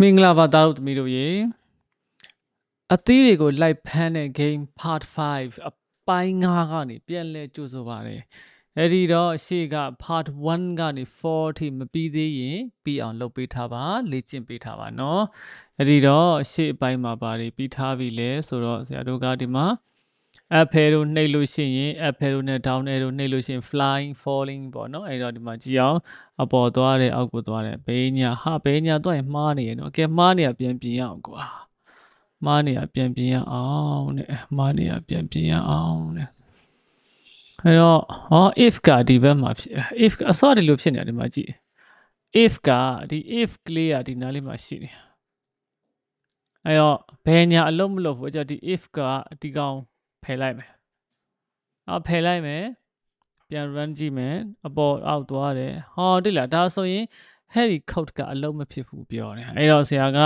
မင်္ဂလာပါသားတို့သမီးတို့ရေအသီးတွေကိုလိုက်ဖမ်းတဲ့ game part 5အပိုင်း9ကနေပြန်လဲကြိုးဆိုပါတယ်အဲ့ဒီတော့ရှေ့က part 1ကနေ4ထိမပြီးသေးရင်ပြီးအောင်လုပ်ပေးထားပါလေ့ကျင့်ပေးထားပါเนาะအဲ့ဒီတော့ရှေ့အပိုင်းမှာပါတယ်ပြီးထားပြီလဲဆိုတော့ဆရာတို့ကဒီမှာ up arrow နှိပ်လို့ရှိရင် up arrow နဲ့ down arrow နှိပ်လို့ရှိရင် flying falling ပေါ့နော်အဲ့တော့ဒီမှာကြည့်အောင်အပေါ်သွားတယ်အောက်ကိုသွားတယ်ဘေးညာဟာဘေးညာသွားရင်မှားနေရနော်ကဲမှားနေရပြန်ပြင်ရအောင်ကွာမှားနေရပြန်ပြင်ရအောင်တဲ့မှားနေရပြန်ပြင်ရအောင်တဲ့အဲ့တော့ဟော if ကဒီဘက်မှာဖြစ် if အစောဒီလိုဖြစ်နေတာဒီမှာကြည့် if ကဒီ if ကလေးကဒီနားလေးမှာရှိနေအဲ့တော့ဘယ်ညာအလုံးမလုပ်ဘူးအကြဒီ if ကဒီကောင် ဖယ်လိုက်မယ်အော်ဖယ်လိုက်မယ်ပြန် run ကြည့်မယ်အပေါ်အောက်သွားတယ်ဟောတိလားဒါဆိုရင်ဟဲ့ဒီ code ကအလုံးမဖြစ်ဘူးပြောတယ်အဲ့တော့ဆရာက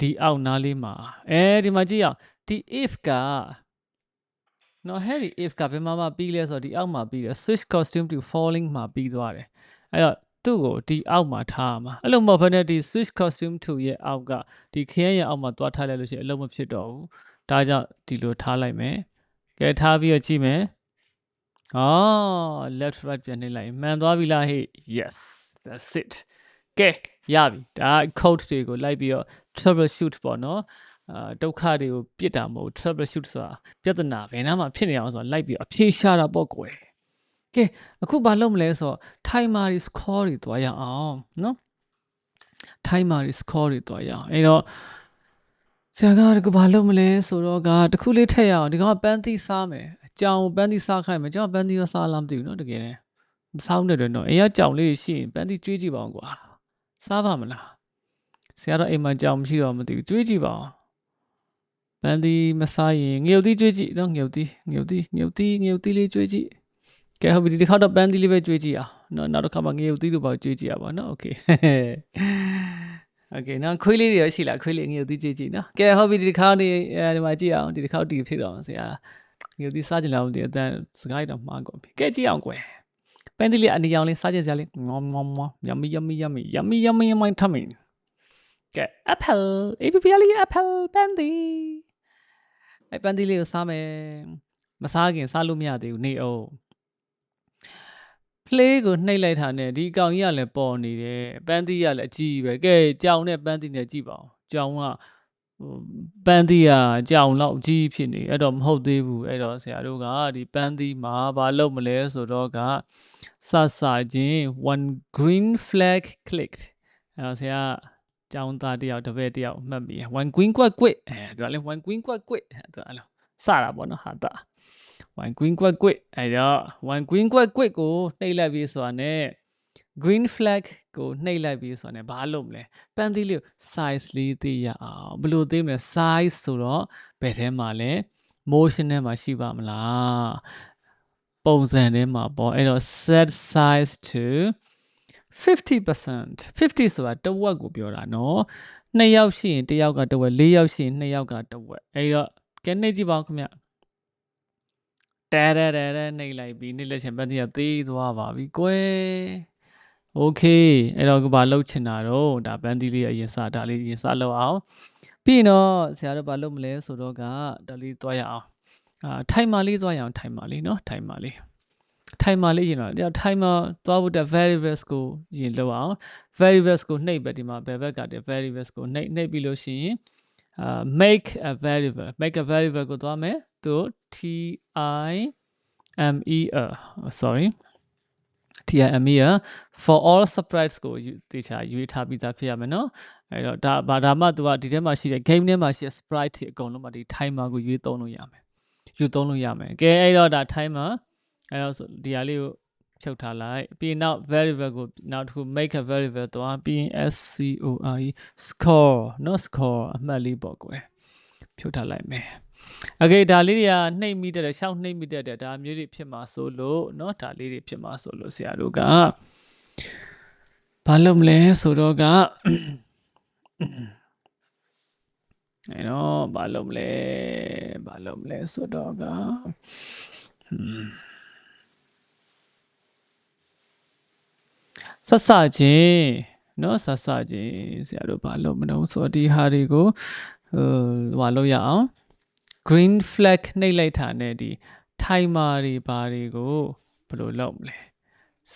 ဒီအောက်နားလေးမှာအဲဒီမှာကြည့်အောင်ဒီ if ကနော်ဟဲ့ဒီ if ကဘယ်မှာမှပြီးလဲဆိုတော့ဒီအောက်မှာပြီးတယ် switch costume to falling မှာပြီးသွားတယ်အဲ့တော့သူ့ကိုဒီအောက်မှာထားမှာအဲ့လိုမဟုတ်ဘဲနဲ့ဒီ switch costume to ရဲ့အောက်ကဒီခရမ်းရဲ့အောက်မှာသွားထားလိုက်လို့ရှိရင်အလုံးမဖြစ်တော့ဘူး ဒါကြောင့်ဒီလိုထားလိုက်မယ်ကဲထားပြီးတော့ကြည့်မယ်အော် left right ပြန်နှိပ်လိုက်မှန်သွားပြီလားဟေ့ yes that's it ကဲရပြီဒါ code တွေကိုလိုက်ပြီးတော့ troubleshoot ပေါ့နော်အာဒုက္ခတွေကိုပြစ်တာမဟုတ် troubleshoot ဆိုတာပြဿနာဘယ်နာမှဖြစ်နေအောင်ဆိုတာလိုက်ပြီးအဖြေရှာတာပေါ့ကွယ်ကဲအခုဘာလုပ်မလဲဆိုတော့ timer score တွေတွားရအောင်နော် timer score တွေတွားရအောင်အဲ့တော့ ဆရာကတကဘာလုပ်မလဲဆိုတော့ကတခုလေးထည့်ရအောင်ဒီကောင်ကပန်းသီးစားမယ်အကြောင်ပန်းသီးစားခိုင်းမယ်ကျွန်တော်ပန်းသီးရောစားလားမသိဘူးเนาะတကယ်တည်းမစားဘူးနဲ့တော့နော်အိမ်ကကြောင်လေးရှိရင်ပန်းသီးကျွေးကြည့်ပါအောင်ကွာစားပါမလားဆရာတော့အိမ်မှာကြောင်မရှိတော့မသိဘူးကျွေးကြည့်ပါအောင်ပန်းသီးမစားရင်ငြုပ်သီးကျွေးကြည့်နော်ငြုပ်သီးငြုပ်သီးငြုပ်သီးငြုပ်သီးလေးကျွေးကြည့်ကဲဟုတ်ပြီဒီတစ်ခါတော့ပန်းသီးလေးပဲကျွေးကြည့်အောင်နော်နောက်တစ်ခါမှငြုပ်သီးတို့ပါကျွေးကြည့်ရပါနော်โอเค โอเคနော်ခွေးလေးတွေရရှိလားခွေးလေးငြုပ်သီးကြည့်ကြည့်နော်ကဲဟုတ်ပြီဒီတစ်ခါနေအဲဒီမှာကြည့်အောင်ဒီတစ်ခါတီဖြစ်တော့ဆရာငြုပ်သီးစားကြလားမသိဘူးအတန်းစကိုင်းတော့မှားကုန်ပြီကဲကြည့်အောင်ကွယ်ပန်းသီးလေးအနေအောင်လေးစားကြစရာလေးငေါငေါငေါ yummy yummy yummy yummy yummy yummy tummy ကဲ apple APP လေး apple ပန်းသီးအဲပန်းသီးလေးကိုစားမယ်မစားခင်စားလို့မရသေးဘူးနေအောင် play ကိုနှိပ်လိုက်တာနဲ့ဒီအကောင်ကြီးကလည်းပေါ်နေတယ်ပန်းသီးကလည်းအကြီးပဲကဲကြောင်နဲ့ပန်းသီးနဲ့ကြည့်ပါဦးကြောင်ကဟိုပန်းသီးကကြောင်လောက်အကြီးဖြစ်နေအဲ့တော့မဟုတ်သေးဘူးအဲ့တော့ဆရာတို့ကဒီပန်းသီးမှာဘာလုပ်မလဲဆိုတော့ကစစချင်း one green flag clicked အဲ့တော့ဆရာကျောင်းသားတယောက်တစ်ပည့်တယောက်မှတ်မိ one green ကွက်ကွက်အဲသူကလည်း one green ကွက်ကွက်အဲသူကအဲ့လိုစတာပေါ့နော်ဟာတာ one green ကွက်ကွက်အဲ့တော့ one green ကွက်ကွက်ကိုနှိပ်လိုက်ပြီးဆိုတာ ਨੇ green flag ကိုနှိပ်လိုက်ပြီးဆိုတာ ਨੇ ဘာလို့မလဲပန်းသီးလေး size လေးသိရအောင်ဘယ်လိုသိမလဲ size ဆိုတော့ဘယ်ထဲမှာလဲ motion ထဲမှာရှိပါမလားပုံစံထဲမှာပေါ့အဲ့တော့ set size to 50% 50ဆိုတာတဝက်ကိုပြောတာနော်နှစ်ယောက်ရှိရင်တစ်ယောက်ကတဝက်လေးယောက်ရှိရင်နှစ်ယောက်ကတဝက်အဲ့တော့ကဲနှိပ်ကြည့်ပါဦးခင်ဗျ တဲတဲတဲတဲနှိပ်လိုက်ပြီးနှိပ်လက်ချင်ပန်းတီးကသေးသွားပါပြီကွယ်โอเคအဲ့တော့ကဘာလှုပ်ချင်တာတော့ဒါပန်းတီးလေးအရင်စဒါလေးအရင်စလှုပ်အောင်ပြီးရင်တော့ဆရာတို့ဘာလုပ်မလဲဆိုတော့ကဒါလေးသွားရအောင်အာထိုင်မာလေးသွားရအောင်ထိုင်မာလေးเนาะထိုင်မာလေး timer လေးရင်တော့ဒီ timer သွားဖို့တဲ့ variables ကိုရင်လောက်အောင် variables ကိုနှိပ်ပဲဒီမှာဘယ်ဘက်ကတဲ့ variables ကိုနှိပ်နှိပ်ပြီးလို့ရှိရင်အာ make a variable make a variable ကိုသွားမယ်သူ t i m e a sorry t i m e a for all sprites ကိုတေချာရွေးထားပြီးသားဖြစ်ရမယ်နော်အဲ့တော့ဒါဘာဒါမှသူကဒီထဲမှာရှိတဲ့ game ထဲမှာရှိတဲ့ sprite တွေအကုန်လုံးမှာဒီ timer ကိုရွေးသုံးလို့ရမယ်ယူသုံးလို့ရမယ်ကဲအဲ့တော့ဒါ timer အဲ့တော့ဆိုဒီဟာလေးကိုဖြုတ်ထားလိုက်ပြီးရင်နောက် variable ကိုနောက်တစ်ခု make a variable သွားပြီးရင် s c o r e score နော် score အမှတ်လေးပေါ့ကွယ် ဖြုတ်ထားလိုက်မယ်โอเคဒါလေးတွေကနှိပ်မိတဲ့ရှောက်နှိပ်မိတဲ့ဒါမျိုးတွေဖြစ်မှာဆိုလို့เนาะဒါလေးတွေဖြစ်မှာဆိုလို့ဆရာတို့ကဘာလုပ်မလဲဆိုတော့ကအဲ့တော့ဘာလုပ်မလဲဘာလုပ်မလဲဆိုတော့က hmm ဆက်စချင်း เนาะဆက်စချင်းဆရာတို့ဘာလို့မလို့ဆိုတော့ဒီဟာတွေကို ဟိုဘာလို့ရအောင် green flag နှိပ်လိုက်တာနဲ့ဒီ timer တွေဘာတွေကိုဘယ်လိုလုပ်မလဲ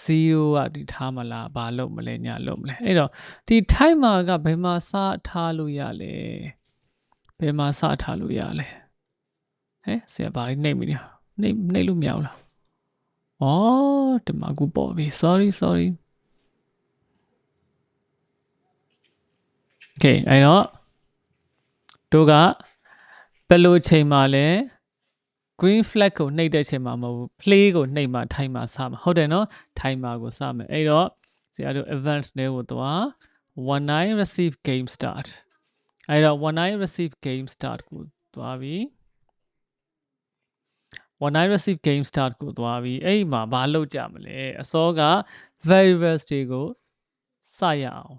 0ကဒီထားမလားဘာလုပ်မလဲညာလုပ်မလဲအဲ့တော့ဒီ timer ကဘယ်မှာစထားလို့ရလဲဘယ်မှာစထားလို့ရလဲဟဲ့ဆရာဘာလေးနှိပ်မိနေနှိပ်နှိပ်လို့မရဘူးလားအော်ဒီမှာကူပေါ်ပြီ sorry sorry okay အဲ့တော့ တို့ကဘယ်လိုချိန်မှလဲ green flag ကိုနှိပ်တဲ့ချိန်မှာမဟုတ်ဘူး play ကိုနှိပ်မှ timer စမှာဟုတ်တယ်နော် timer ကိုစမယ်အဲ့တော့ဆရာတို့ advanced နဲ့ကိုသွား one nine receive game start အဲ့တော့ one nine receive game start ကိုသွားပြီ one nine receive game start ကိုသွားပြီအဲ့ဒီမှာဘာလုပ်ကြမလဲအစောက variables တွေကိုစရအောင်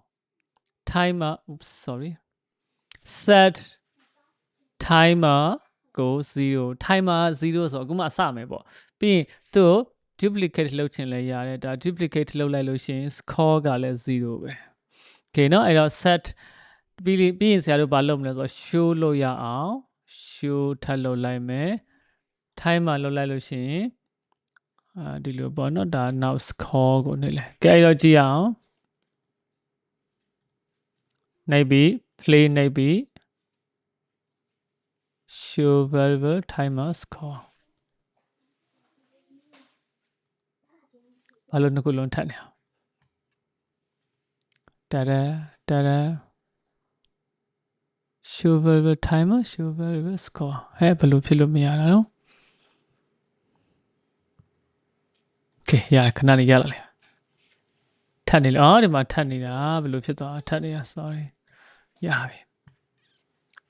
timer oops sorry set timer ကို0 timer 0ဆိုတော့အခုမှစမယ်ပေါ့ပြီးရင်သူ့ duplicate လုပ်ချင်လဲရတယ်ဒါ duplicate လုပ်လိုက်လို့ရှိရင် score ကလည်း0ပဲ okay เนาะအဲ့တော့ set ပြီးပြီးရင်ဆရာတို့ဘာလုပ်မလဲဆိုတော့ show လို့ရအောင် show ထပ်လုပ်လိုက်မယ် timer လုပ်လိုက်လို့ရှိရင်အာဒီလိုပေါ့เนาะဒါ now score ကိုနေလဲကဲအဲ့တော့ကြည့်အောင်နေပြီ play နေပြီ show variable timers call ဘာလို့နှစ်ခုလုံးထပ်နေအောင်တရတရ show variable timer show variable score ဟဲ့ဘယ်လိုဖြစ်လို့မရတာလဲ Okay ရခဏလေးရလာလေထပ်နေလေအော်ဒီမှာထပ်နေတာဘယ်လိုဖြစ်သွားထပ်နေတာ sorry ရပြီ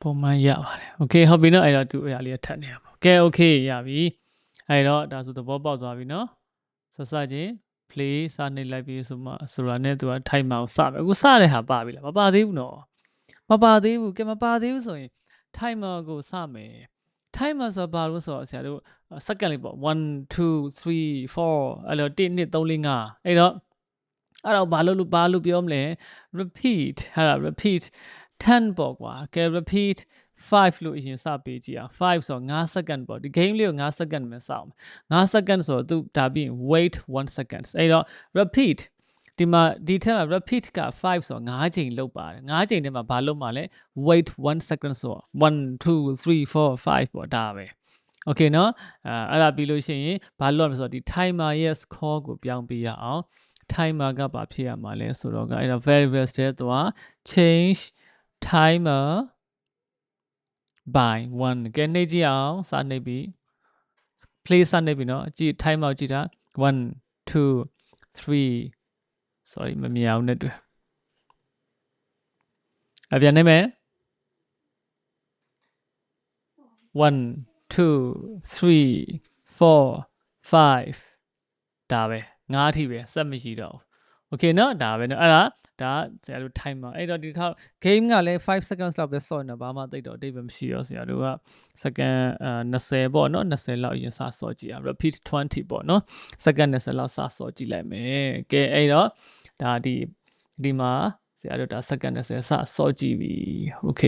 ပုံမှန်ရပါတယ်โอเคဟုတ်ပြီနော်အဲ့တော့သူအရာလေးထပ်နေရပါโอเคโอเคရပြီအဲ့တော့ဒါဆိုသဘောပေါက်သွားပြီနော်ဆက်စချင်း play စနေလိုက်ပြီဆိုမှဆိုတာနဲ့သူက timer ကိုစမယ်အခုစတဲ့ဟာပါပြီလားမပါသေးဘူးနော်မပါသေးဘူးကဲမပါသေးဘူးဆိုရင် timer ကိုစမယ် timer ဆိုဘာလို့ဆိုတော့ဆရာတို့ second လေးပေါ့1 2 3 4အဲ့လို1 2 3 4 5အဲ့တော့အဲ့တော့ဘာလို့ဘာလို့ပြောမလဲ repeat ဟာ repeat 10ပေါ့ကွာကဲ repeat 5လို့အရင်စပေးကြည့်အောင်5ဆို5 second ပေါ့ဒီ game လေးကို5 second မှာစောင့်5 second ဆိုတော့သူဒါပြီး wait 1 second အဲ့တော့ repeat ဒီမှာဒီထက်မှာ repeat က5ဆိုတော့5ချိန်လုပ်ပါတယ်5ချိန်ထဲမှာဘာလုပ်မှာလဲ wait 1 second ဆိုတော့1 2 3 4 5ပေါ့ဒါပဲ okay เนาะအဲအဲ့ဒါပြီးလို့ရှိရင်ဘာလုပ်ရမလဲဆိုတော့ဒီ timer ရဲ့ score ကိုပြောင်းပေးရအောင် timer ကဘာဖြစ်ရမှာလဲဆိုတော့ကအဲ့ဒါ variables တဲ့သူက change timer by 1ကဲနှိပ်ကြည့်အောင်စနှိပ်ပြီး play စနှိပ်ပြီးเนาะကြည့် timer ကြည့်တာ1 2 3 sorry မမြင်အောင်နဲ့တွေ့အပြန်နေမယ်1 2 3 4 5ဒါပဲငါးအထိပဲစက်မရှိတော့ဘူး โอเคเนาะဒါပဲเนาะအဲ့ဒါဒါဆရာတို့ timer အဲ့တော့ဒီတစ်ခါ game ကလည်း5 seconds လောက်ပဲစော့နေဘာမှတိတ်တော့အတိတ်ပဲမရှိရောဆရာတို့က second 20ပေါ့เนาะ20လောက်အရင်စစော့ကြည့်အောင် repeat 20ပေါ့เนาะ second 20လောက်စစော့ကြည့်လိုက်မယ်ကဲအဲ့တော့ဒါဒီဒီမှာဆရာတို့ဒါ second 20စစော့ကြည့်ပြီโอเค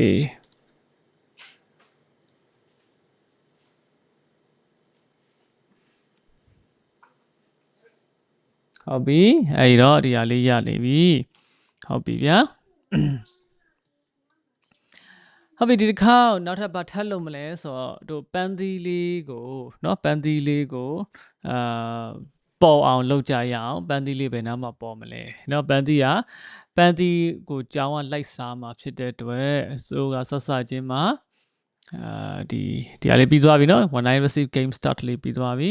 ဟုတ်ပြီအဲ့တော့ဒီဟာလေးရနေပြီဟုတ်ပြီဗျာဟုတ်ပြီဒီတစ်ခါနောက်ထပ်ဘာထပ်လို့မလဲဆိုတော့တို့ပန်းသီးလေးကိုเนาะပန်းသီးလေးကိုအာပေါ်အောင်လုပ်ကြရအောင်ပန်းသီးလေးပဲနားမှာပေါ်မလဲเนาะပန်းသီးကပန်းသီးကိုကြောင်းကလိုက်စားမှာဖြစ်တဲ့အတွက်ဆိုကဆက်စချင်းမှာအာဒီဒီအလေးပြီးသွားပြီเนาะ one night receive game start လေးပြီးသွားပြီ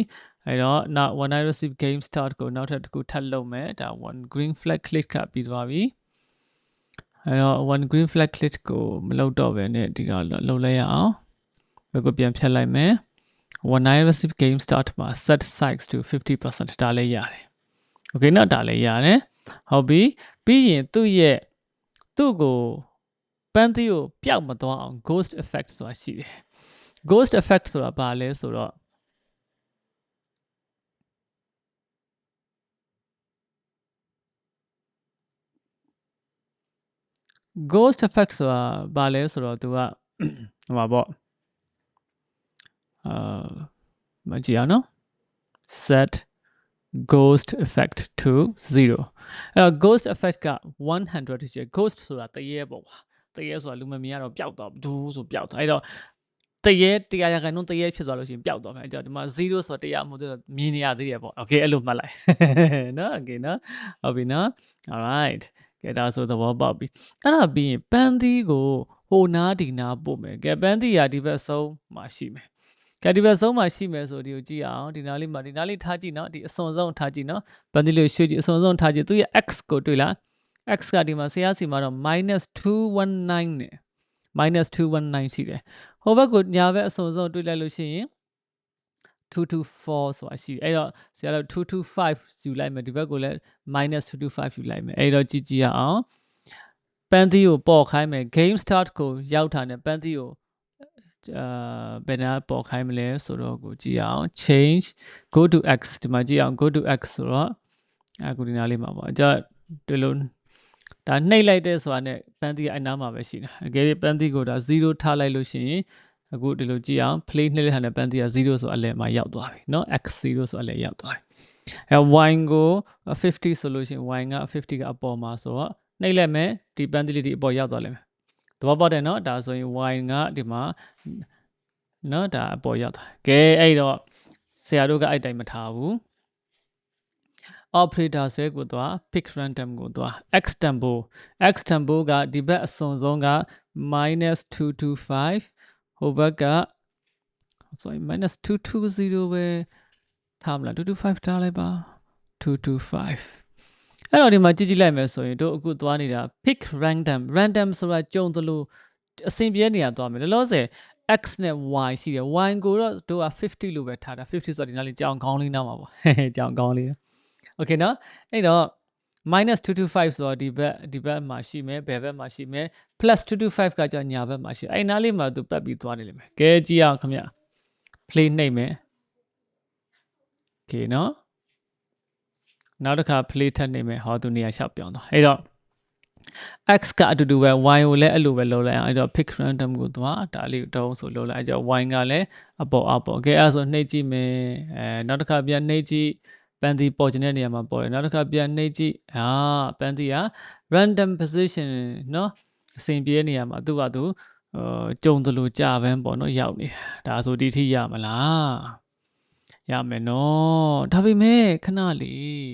အဲ့တော့ now when i receive game start ကိုနောက်ထပ်တစ်ခုထပ်လုပ်မယ်ဒါ one green flag click ကပြီးသွားပြီအဲ့တော့ one green flag click ကိုမလုပ်တော့ဘဲနဲ့ဒီကလုပ်လိုက်ရအောင်ဘယ်ကိုပြန်ဖြတ်လိုက်မယ် when i receive game start မှာ set size to 50%ဒါလည်းရတယ် okay နော်ဒါလည်းရတယ်ဟုတ်ပြီပြီးရင်သူ့ရဲ့သူ့ကိုပန်းသီးကိုပျောက်မသွားအောင် ghost effect ဆိုတာရှိတယ် ghost effect ဆိုတာဘာလဲဆိုတော့ ghost effect ဆိုတာဘာလဲဆိုတော့သူကဟိုပါပေါ့အာမကြည့်အောင်နော် set ghost effect to 0အဲ့တော့ ghost effect က100ရှိတယ် ghost ဆိုတာတရေပေါ့ကွာတရေဆိုတာလူမမြင်ရတော့ပျောက်သွားဒူးဆိုပျောက်သွားအဲ့တော့တရေတရားရခိုင်နှုန်းတရေဖြစ်သွားလို့ရှိရင်ပျောက်သွားမယ်အဲ့တော့ဒီမှာ0ဆိုတော့တရားမဟုတ်တော့မြင်နေရသေးတယ်ပေါ့ okay အဲ့လိုမှတ်လိုက်နော် okay နော်ဟုတ်ပြီနော် alright ကဲဒါဆိုသဘောပေါက်ပြီအဲ့ဒါပြီးရင်ပန်းသီးကိုဟိုနားဒီနားပို့မယ်ကဲပန်းသီးရာဒီဘက်ဆုံးမှာရှိမယ်ကဲဒီဘက်ဆုံးမှာရှိမယ်ဆိုဒီကိုကြည့်အောင်ဒီနားလေးမှာဒီနားလေးထားကြည့်နော်ဒီအစွန်ဆုံးထားကြည့်နော်ပန်းသီးလေးရွှေ့ကြည့်အစွန်ဆုံးထားကြည့်သူရဲ့ x ကိုတွေ့လား x ကဒီမှာဆရာစီမှာတော့ -219 နဲ့ -219 ရှိတယ်ဟိုဘက်ကိုညာဘက်အစွန်ဆုံးတွေ့လိုက်လို့ရှိရင် 224ဆိုတာရှိတယ်အဲ့တော့ဆရာတို့225ယူလိုက်မယ်ဒီဘက်ကိုလည်း -225 ယူလိုက်မယ်အဲ့တော့ကြည့်ကြည့်ရအောင်ပန်းသီးကိုပေါ်ခိုင်းမယ် game start ကိုရောက်တာနဲ့ပန်းသီးကိုအာဘယ်နာပေါ်ခိုင်းမလဲဆိုတော့ကိုကြည့်အောင် change go to x ဒီမှာကြည့်အောင် go to x ဆိုတော့အခုဒီနားလေးမှာပေါ့အကြဒီလိုဒါနှိပ်လိုက်တဲ့ဆိုတာနဲ့ပန်းသီးအနားမှာပဲရှိတာအကယ်၍ပန်းသီးကိုဒါ0ထားလိုက်လို့ရှိရင် အခုဒီလိုကြည့်အောင် play နှိပ်လိုက်တာနဲ့ပန်းသီးက0ဆိုအလဲမှာရောက်သွားပြီเนาะ x 0ဆိုအလဲရောက်သွားပြီအဲ y ကို50ဆိုလို့ရှိရင် y က50ကအပေါ်မှာဆိုတော့နှိပ်လိုက်မယ်ဒီပန်းသီးလေးဒီအပေါ်ရောက်သွားလိမ့်မယ်သဘောပေါက်တယ်เนาะဒါဆိုရင် y ကဒီမှာเนาะဒါအပေါ်ရောက်သွားကဲအဲ့တော့ဆရာတို့ကအဲ့တိုင်းမထားဘူး operator ဆဲကိုသွား pick random ကိုသွား x tempo x tempo ကဒီဘက်အစွန်ဆုံးက -225 ဟိုဘက်က sorry minus 220ပဲထားမလား225ထားလိုက်ပါ225အဲ့တော့ဒီမှာကြည့်ကြည့်လိုက်မယ်ဆိုရင်တို့အခုသွားနေတာ pick random random ဆိုတာကြုံသလိုအစဉ်ပြဲနေရသွားမယ်လောလောဆယ် x နဲ့ y ရှိတယ် y ကိုတော့တို့က50လို့ပဲထားတာ50ဆိုတော့ဒီနားလေးကြောင်ကောင်းလေးနားမှာပေါ့ကြောင်ကောင်းလေး okay နော်အဲ့တော့ -225 ဆိုတော့ဒီဘက်ဒီဘက်မှာရှိမယ်ဘယ်ဘက်မှာရှိမယ် +225 ကကြာညာဘက်မှာရှိအဲ့နားလေးမှာသူပတ်ပြီးသွားနေလိမ့်မယ်ကဲကြည့်အောင်ခင်ဗျ play နှိပ်မယ် okay နော်နောက်တစ်ခါ play ထပ်နှိပ်မယ်ဟောသူနေရာရှောက်ပြောင်းသွားအဲ့တော့ x ကအတူတူပဲ y ကိုလည်းအဲ့လိုပဲလုံးလိုက်အောင်အဲ့တော့ pick random ကိုသွားဒါလေးတောင်းဆိုလုံးလိုက်အဲ့တော့ y ကလည်းအပေါ်အပေါ် okay အဲ့ဆိုနှိပ်ကြည့်မယ်အဲနောက်တစ်ခါပြန်နှိပ်ကြည့် ပန်းသီးပေါ်ခြင်းတဲ့နေရာမှာပေါ်တယ်နောက်တစ်ခါပြန်နှိပ်ကြည့်အာပန်းသီးက random position เนาะအစဉ်ပြေနေရာမှာသူ့ဟာသူဟိုကြုံသလိုကြာပန်းပေါ့เนาะရောက်နေဒါဆိုဒီထိရမလားရမယ်နော်ဒါပေမဲ့ခဏလေး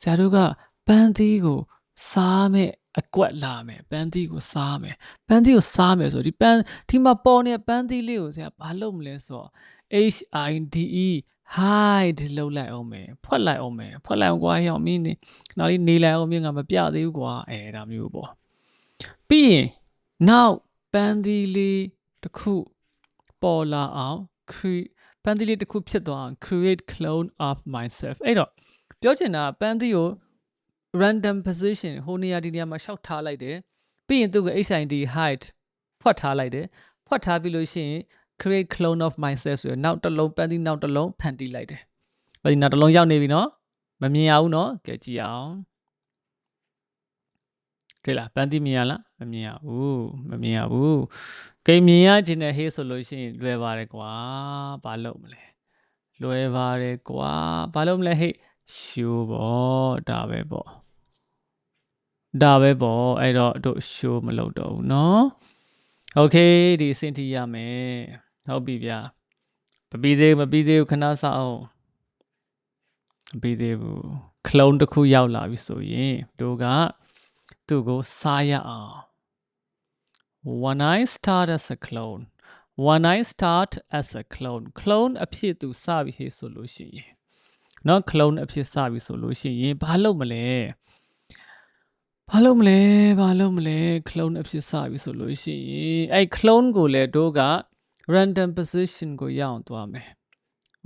ဆရာတို့ကပန်းသီးကိုစားမဲ့အကွက်လာမယ်ပန်းသီးကိုစားမယ်ပန်းသီးကိုစားမယ်ဆိုဒီပန်းဒီမှာပေါ်နေတဲ့ပန်းသီးလေးကိုဆရာဘာလုပ်မလဲဆိုတော့ H I D E hide လောက်လိုက်အောင်မယ်ဖွက်လိုက်အောင်မယ်ဖွက်လိုက်အောင်ကွာဟောင်မင်းနေနောက်လေးနေလိုက်အောင်မြင်ကမပြသေးဘူးကွာအဲဒါမျိုးပေါ့ပြီးရင်နောက်ပန်းသီးလေးတစ်ခုပေါ်လာအောင် create ပန်းသီးလေးတစ်ခုဖြစ်သွားအောင် create clone of myself အဲ့တော့ပြောချင်တာပန်းသီးကို random position ဟိုနေရာဒီနေရာမှာရှောက်ထားလိုက်တယ်ပြီးရင်သူက HID height ဖွက်ထားလိုက်တယ်ဖွက်ထားပြီးလို့ရှိရင် create clone of myself ဆိုရနောက်တစ်လုံးပန်းသီးနောက်တစ်လုံးဖန်တီးလိုက်တယ်ပန်းသီးနောက်တစ်လုံးရောက်နေပြီနော်မမြင်ရဘူးနော်ကဲကြည့်အောင်တွေ့လားပန်းသီးမြင်ရလားမမြင်ရဘူးမမြင်ရဘူးကိမြင်ရခြင်းနဲ့ဟေးဆိုလို့ရှိရင်လွယ်ပါတယ်ကွာဘာလို့မလဲလွယ်ပါတယ်ကွာဘာလို့မလဲဟေးရှိုးပေါ့ဒါပဲပေါ့ဒါပဲပေါ့အဲ့တော့တို့ရှိုးမလုပ်တော့ဘူးเนาะ โอเคဒီစင်တီရမယ်ဟုတ်ပြီဗျာမပြီးသေးဘူးမပြီးသေးဘူးခဏစောင့်မပြီးသေးဘူး clone တစ်ခုရောက်လာပြီဆိုရင်တို့ကသူ့ကိုစားရအောင် when i start as a clone when i start as a clone clone အဖြစ်သူစပြီဟေ့ဆိုလို့ရှိရင်เนาะ clone အဖြစ်စပြီဆိုလို့ရှိရင်ဘာလုပ်မလဲ ဘာလုပ်မလဲဘာလုပ်မလဲ clone အဖြစ်စပြီဆိုလို့ရှိရင်အဲ့ clone ကိုလည်းတို့က random position ကိုရအောင်သွားမယ်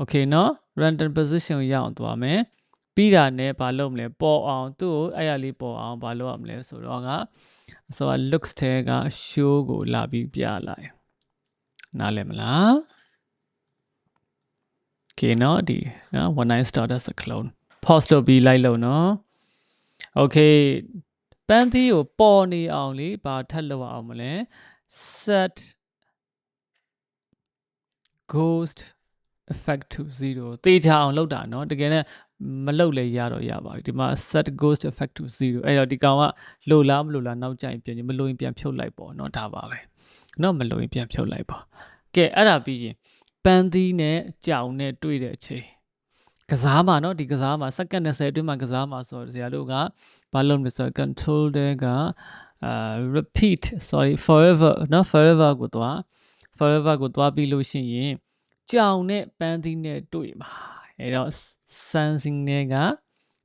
okay เนาะ random position ကိုရအောင်သွားမယ်ပြီးတာနဲ့ဘာလုပ်မလဲပေါ်အောင်သူ့ကိုအဲ့ရလေးပေါ်အောင်ဘာလုပ်ရမလဲဆိုတော့ကဆိုတော့ looks ထဲက show ကိုလာပြီးပြလိုက်နားလည်မလား okay เนาะဒီเนาะ when i start as a clone pause လုပ်ပြီးလိုက်လို့เนาะ okay ပန်းသီးကိုပေါ်နေအောင်လေဘာထပ်လောက်အောင်မလဲ set ghost effect to 0တေချာအောင်လောက်တာเนาะတကယ်နဲ့မလောက်လဲရတော့ရပါပြီဒီမှာ set ghost effect to 0အဲ့တော့ဒီကောင်ကလိုလားမလိုလားနောက်ကျရင်ပြင်မလိုရင်ပြန်ဖြုတ်လိုက်ပေါ့เนาะဒါပါပဲเนาะမလိုရင်ပြန်ဖြုတ်လိုက်ပါကဲအဲ့ဒါပြီးရင်ပန်းသီးနဲ့ကြောင်နဲ့တွေ့တဲ့အချိန် ကစားမှာเนาะဒီကစားမှာစက္ကန့်20အတွင်းမှာကစားမှာဆိုတော့ဆရာတို့ကဘာလုပ်မလဲဆိုတော့ control တဲ့ကအာ repeat sorry forever เนาะ forever ကိုသွား forever ကိုသွားပြီးလို့ရှိရင်ကြောင်နဲ့ပန်းသီးနဲ့တွေ့မှာအဲ့တော့ sensing နဲ့က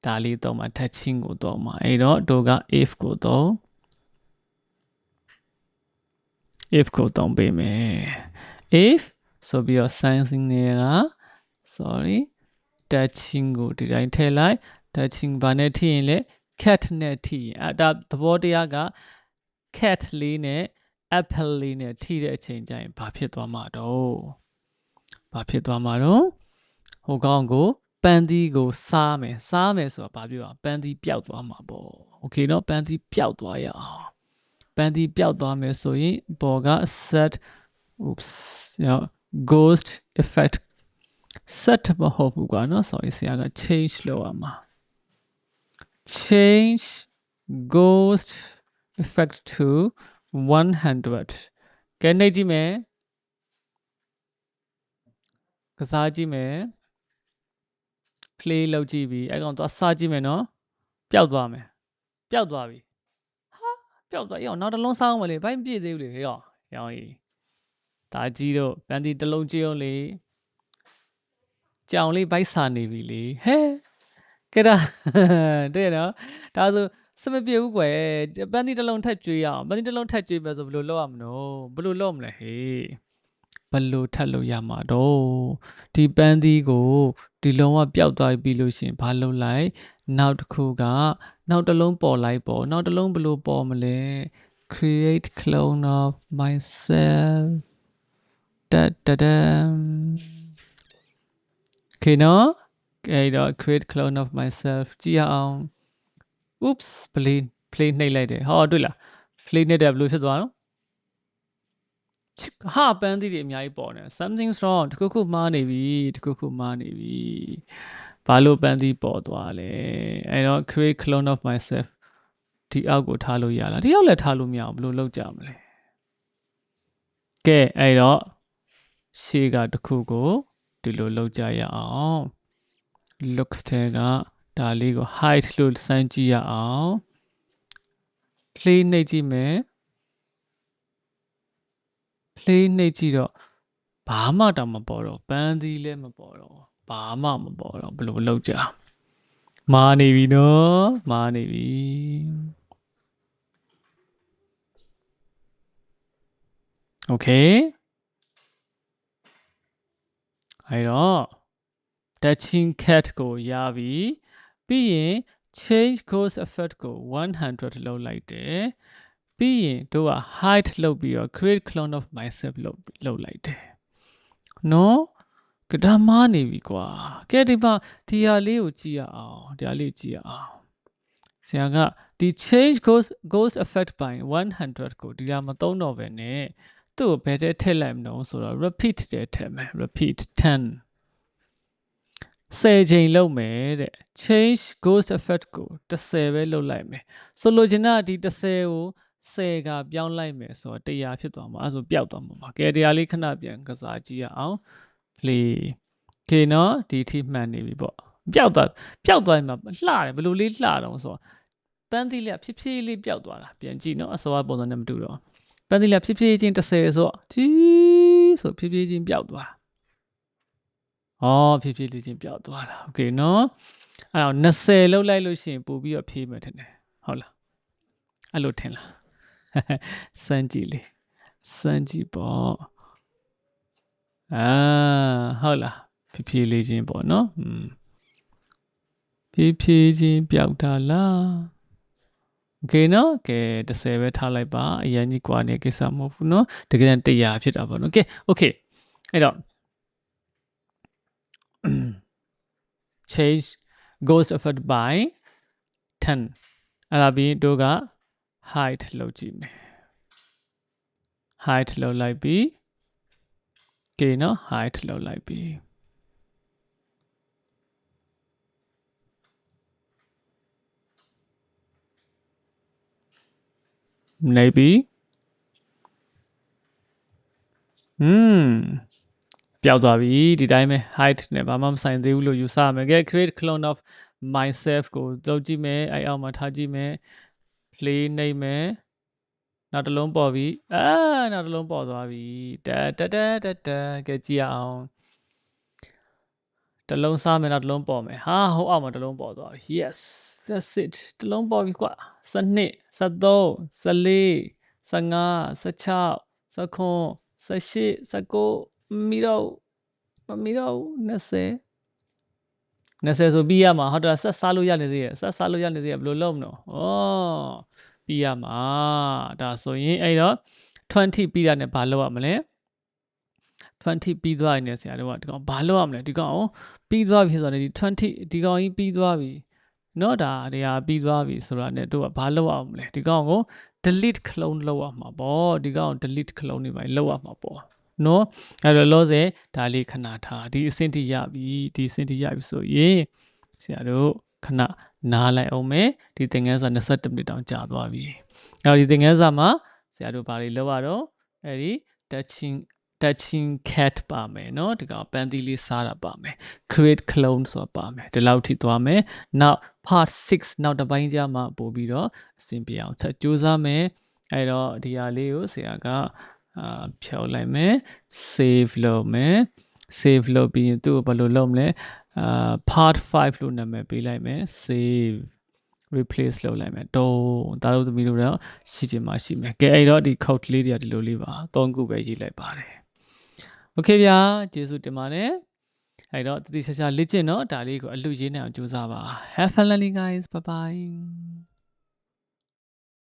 ဒါလေးတော့မှာ touching ကိုတော့မှာအဲ့တော့တို့က if ကိုတော့ if ကိုတော့ပေးမယ် if ဆိုပြီးတော့ sensing နဲ့က sorry touching ကိုဒီတိုင်းထည့်လိုက် touching ဘာနဲ့ထိရင်လဲ cat နဲ့ထိရင်အဲဒါသဘောတရားက cat လေးနဲ့ apple လေးနဲ့ထိတဲ့အချိန်ကျရင်ဘာဖြစ်သွားမှာတော့ဘာဖြစ်သွားမှာတော့ဟိုကောင်ကိုပန်းသီးကိုစားမယ်စားမယ်ဆိုတော့ဘာပြောအောင်ပန်းသီးပျောက်သွားမှာပေါ့โอเคเนาะပန်းသီးပျောက်သွားရအောင်ပန်းသီးပျောက်သွားမယ်ဆိုရင်ပေါ်က set oops ရော ghost effect set မဟုတ်ဘူးကွာเนาะ sorry ဆရာက change လုပ်ရမှာ change ghost effect to 100ကဲနှိပ်ကြည့်မယ်ကစားကြည့်မယ် play လုပ်ကြည့်ပြီအဲ့ကောင်သွားစားကြည့်မယ်နော်ပျောက်သွားမယ်ပျောက်သွားပြီဟာပျောက်သွားရောနောက်တစ်လုံးစားအောင်မလေဘိုင်းပြည့်သေးဘူးလေဟေ့ရောရောင်းကြီးဒါကြီးတော့ပန်းတီတစ်လုံးကြည့်အောင်လေ ကြောင်လေးဘိုက်စာနေပြီလေဟဲကဲဒါတဲ့နော်ဒါဆိုစမပြေဘူးကွယ်ပန်းတီတစ်လုံးထပ်ကျွေးရအောင်ပန်းတီတစ်လုံးထပ်ကျွေးမယ်ဆိုဘယ်လိုလုပ်ရမလို့ဘယ်လိုလုပ်မလဲဟေးဘယ်လိုထပ်လုပ်ရမှာတော့ဒီပန်းသီးကိုဒီလုံးဝပျောက်သွားပြီလို့ရှရင်ဘာလုပ်လိုက်နောက်တစ်ခုကနောက်တစ်လုံးပေါ်လိုက်ပေါ့နောက်တစ်လုံးဘယ်လိုပေါ်မလဲ create clone of myself တတတမ်ခေ နော်အဲ့တော့ create clone of myself ကြည့်ရအောင် oops play play နှိပ်လိုက်တယ်ဟောတွေ့လား play နှိပ်တယ်ဘယ်လိုဖြစ်သွားတော့ဟာပန်းသီးတွေအများကြီးပေါ်နေ something wrong တခုခုမှားနေပြီတခုခုမှားနေပြီဘာလို့ပန်းသီးပေါ်သွားလဲအဲ့တော့ create clone of myself ဒီအောက်ကိုထားလို့ရလားဒီအောက်လည်းထားလို့မရအောင်ဘယ်လိုလုပ်ကြမလဲကဲအဲ့တော့ရှေ့ကတခုကို ဒီလိုလုပ်ကြရအောင် looks တဲ့ကဒါလေးကို height လို့စမ်းကြည့်ရအောင် play နှိပ်ကြည့်မယ် play နှိပ်ကြည့်တော့ဘာမှတောင်မပေါ်တော့ပန်းသီးလည်းမပေါ်တော့ဘာမှမပေါ်တော့ဘယ်လိုလုပ်ကြမာနေပြီနော်မာနေပြီโอเค အဲ့တော့ touching cat ကိုရပြီပြီးရင် change course effect ကို100လောက်လိုက်တယ်ပြီးရင်တို့က height လုပ်ပြီးတော့ create clone of myself လုပ်လုပ်လိုက်တယ်နော်ကဒါမားနေပြီကွာကဲဒီမှာဒီဟာလေးကိုကြည့်ရအောင်ဒီဟာလေးကြည့်ရအောင်ဆရာကဒီ change goes goes effect by 100ကိုဒီဟာမသုံးတော့ပဲね သူ့ကိုဘယ်တဲ့ထည့်လိုက်မလို့ဆိုတော့ repeat တဲ့ထည့်မယ် repeat 10 10ချိန်လုပ်မယ်တဲ့ change ghost effect ကို10ပဲလုပ်လိုက်မယ်ဆိုလိုချင်တာဒီ10ကို10ကပြောင်းလိုက်မယ်ဆိုတော့100ဖြစ်သွားမှာအဲဆိုပျောက်သွားမှာပါကဲတရားလေးခဏပြန်ကစားကြည့်ရအောင် play ကေနော်ဒီထိမှန်နေပြီပေါ့ပျောက်သွားပျောက်သွားမှာလှတယ်ဘယ်လိုလေးလှတော့ဆိုတော့ပန်းသီးလေးဖြည်းဖြည်းလေးပျောက်သွားတာပြန်ကြည့်နော်အစောပုံစံနဲ့မတူတော့ ပန်းသီးလေးဖြည်းဖြည်းချင်း30ဆိုတော့ဒီဆိုဖြည်းဖြည်းချင်းပျောက်သွားတာဩဖြည်းဖြည်းလေးချင်းပျောက်သွားတာโอเคနော်အဲ့တော့20လောက်လိုက်လို့ရှိရင်ပို့ပြီးတော့ဖြည့်မယ်ထင်တယ်ဟုတ်လားအဲ့လိုထင်လားစမ်းကြည့်လေစမ်းကြည့်ပေါ့အာဟုတ်လားဖြည်းဖြည်းလေးချင်းပေါ့နော်อืมဖြည်းဖြည်းချင်းပျောက်တာလား โอเคနော်ကဲ30ပဲထားလိုက်ပါအရင်ကြီးกว่าနေကိစ္စမဟုတ်ဘူးเนาะတကယ်တမ်း100ဖြစ်တာပေါ့နော်ကဲโอเคအဲ့တော့ change goes effort by 10အဲ့ဒါပြီးတို့က height လောက်ကြည့်မယ် height လောက်လိုက်ပြီကဲနော် height လောက်လိုက်ပြီ နေပြီอืมပျောက်သွားပြီဒီတိုင်းပဲ height နဲ့ဘာမှမဆိုင်သေးဘူးလို့ယူဆရမယ်ကဲ create clone of myself ကိုလုပ်ကြည့်မယ်အဲအောက်မှာထားကြည့်မယ် play နေမယ်နောက်တစ်လုံးပေါ်ပြီအာနောက်တစ်လုံးပေါ်သွားပြီတတတတတကဲကြည့်ရအောင် တစ်လုံးစားမယ်နောက်တစ်လုံးပေါ်မယ်ဟာဟိုအောက်မှာတစ်လုံးပေါ်သွားပြီ yes that's it တစ်လုံးပေါ်ပြီကွာ12 13 14 15 16 19 18 19မီတော့မမီတော့20 20ဆိုပြီးရမှာဟုတ်တယ်ဆက်စားလို့ရနေသေးရဲ့ဆက်စားလို့ရနေသေးရဲ့ဘယ်လိုလုပ်မလို့ဩပြီးရမှာဒါဆိုရင်အဲ့တော့20ပြီးတာနဲ့ဘာလုပ်ရမလဲ 20ပြီးသွားရင်လည်းဆရာတို့ကဒီကောင်ဘာလုပ်ရမလဲဒီကောင်ပြီးသွားပြီဆိုတော့ဒီ20ဒီကောင်ကြီးပြီးသွားပြီเนาะဒါတရားပြီးသွားပြီဆိုတာနဲ့တို့ကဘာလုပ်အောင်မလဲဒီကောင်ကို delete clone လုပ်ရမှာပေါ့ဒီကောင် delete clone တွေပဲလုပ်ရမှာပေါ့နော်အဲ့တော့လောဆယ်ဒါလေးခဏထားဒီအဆင့်ထိရပြီဒီအဆင့်ထိရပြီဆိုရင်ဆရာတို့ခဏနားလိုက်အောင်မယ်ဒီသင်ခန်းစာ21မိနစ်တောင်ကြာသွားပြီအဲ့တော့ဒီသင်ခန်းစာမှာဆရာတို့ဘာတွေလုပ်ရတော့အဲ့ဒီ touching touching cat ပါမယ်เนาะဒီကောင်ပန်းသီးလေးစားတာပါမယ် create clone ဆိုတာပါမယ်ဒီလောက်ထိသွားမယ်နောက် part 6နောက်တစ်ပိုင်းကျမှပို့ပြီးတော့အဆင်ပြေအောင်ချက်ကြိုးစားမယ်အဲ့တော့ဒီဟာလေးကိုဆရာကအာဖြောက်လိုက်မယ် save လုပ်မယ် save လုပ်ပြီးရင်သူ့ကိုဘယ်လိုလုပ်မလဲအာ part 5လို့နာမည်ပေးလိုက်မယ် save replace လုပ်လိုက်မယ်တော့ဒါတို့သမီးတို့တော့ရှိချင်မှရှိမယ်ကဲအဲ့တော့ဒီ code လေးတွေကဒီလိုလေးပါ၃ခုပဲရေးလိုက်ပါတယ် โอเคဗျာကျေးဇူးတင်ပါတယ်အဲ့တော့တတိချာချာလေ့ကျင့်တော့ဒါလေးကိုအလူရေးနိုင်အောင်ကြိုးစားပါ have fun learning guys bye bye